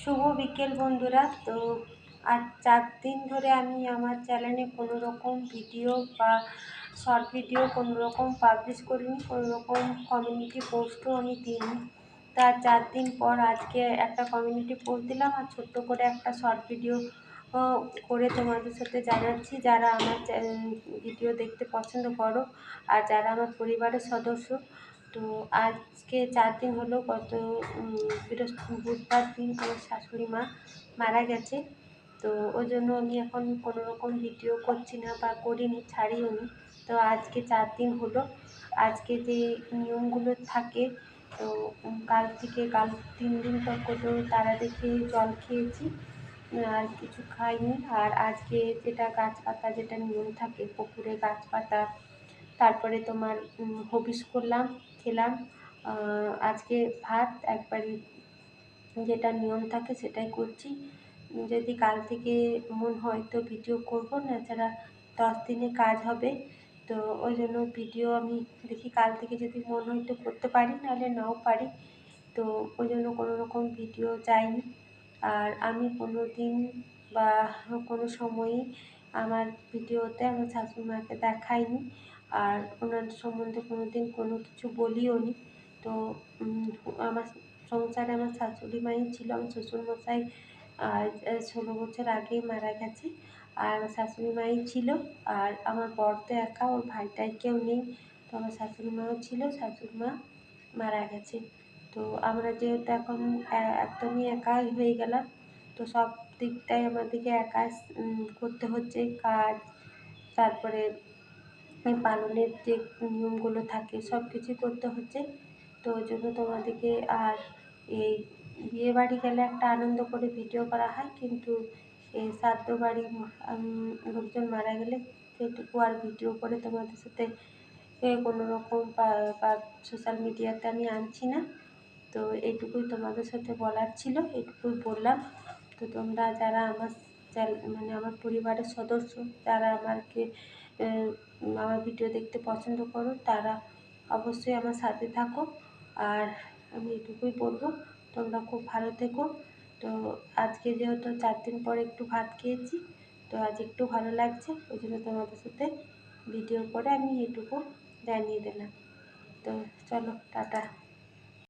শুভ বিকেল বন্ধুরা। তো আর চার দিন ধরে আমি আমার চ্যানেলে কোনো রকম ভিডিও বা শর্ট ভিডিও কোনো রকম পাবলিশ করিনি কোনো রকম কমিউনিটি পোস্টও আমি দিইনি। তার চার দিন পর আজকে একটা কমিউনিটি পোস্ট দিলাম আর ছোট্ট করে একটা শর্ট ভিডিও করে তোমাদের সাথে জানাচ্ছি। যারা আমার ভিডিও দেখতে পছন্দ করো আর যারা আমার পরিবারের সদস্য তো আজকে চার দিন হলো গত বৃহস্পতি বুধবার দিন আমার শাশুড়ি মা মারা গেছে। তো ওই জন্য আমি এখন কোনো রকম ভিডিও করছি না বা করিনি, ছাড়িও নি। তো আজকে চার দিন হলো। আজকে যে নিয়মগুলো থাকে, তো কাল থেকে কাল তিন দিন পর করলেও তারা দেখে জল খেয়েছি, আর কিছু খাইনি। আর আজকে যেটা গাছ পাতা যেটা নিয়ম থাকে, পুকুরে গাছ পাতা তারপরে তোমার হবিষ করলাম। খেলাম। আজকে ভাত, একবারে যেটা নিয়ম থাকে সেটাই করছি। যদি কাল থেকে মন হয় তো ভিডিও করব না ছাড়া দশ দিনে কাজ হবে। তো ওই জন্য ভিডিও আমি দেখি কাল থেকে যদি মন হয় তো করতে পারি, নাহলে নাও পারি। তো ওই জন্য কোনো রকম ভিডিও যায়নি। আর আমি কোনো দিন বা কোনো সময়ই আমার ভিডিওতে আমার শাশুড়ি মাকে দেখাইনি। আর ওনার সম্বন্ধে কোনো দিন কোনো কিছু বলিও নি। তো আমার সংসারে আমার শাশুড়ি মাই ছিল, আমার শ্বশুরমশাই ষোলো বছর আগেই মারা গেছে। আর আমার শাশুড়ি মাই ছিল, আর আমার বর তো একা, ওর ভাইটাই কেউ নেই। তো আমার শাশুড়ি মাও ছিল, শাশুড়ি মা মারা গেছে। তো আমরা যেহেতু এখন একদমই একাই হয়ে গেলাম, তো সব দিকটাই আমাদেরকে একা করতে হচ্ছে, কাজ, তারপরে পালনের যে নিয়মগুলো থাকে সব কিছুই করতে হচ্ছে। তো ওই জন্য তোমাদেরকে আর এই বিয়ে বাড়ি গেলে একটা আনন্দ করে ভিডিও করা হয়, কিন্তু এই শ্রাদ্ধ বাড়ি লোকজন মারা গেলে সেটুকু আর ভিডিও করে তোমাদের সাথে কোনো রকম বা সোশ্যাল মিডিয়াতে আমি আনছি না। তো এইটুকুই তোমাদের সাথে বলার ছিল, এইটুকুই বললাম। তো তোমরা যারা আমার মানে আমার পরিবারের সদস্য, যারা আমাকে আমার ভিডিও দেখতে পছন্দ করো, তারা অবশ্যই আমার সাথে থাকো। আর আমি এটুকুই বলব, তোমরা খুব ভালো থেকো। তো আজকে যেহেতু চার দিন পরে একটু ভাত খেয়েছি, তো আজ একটু ভালো লাগছে, ওই জন্য তোমাদের সাথে ভিডিও করে আমি এটুকু জানিয়ে দিলাম। তো চলো, টাটা।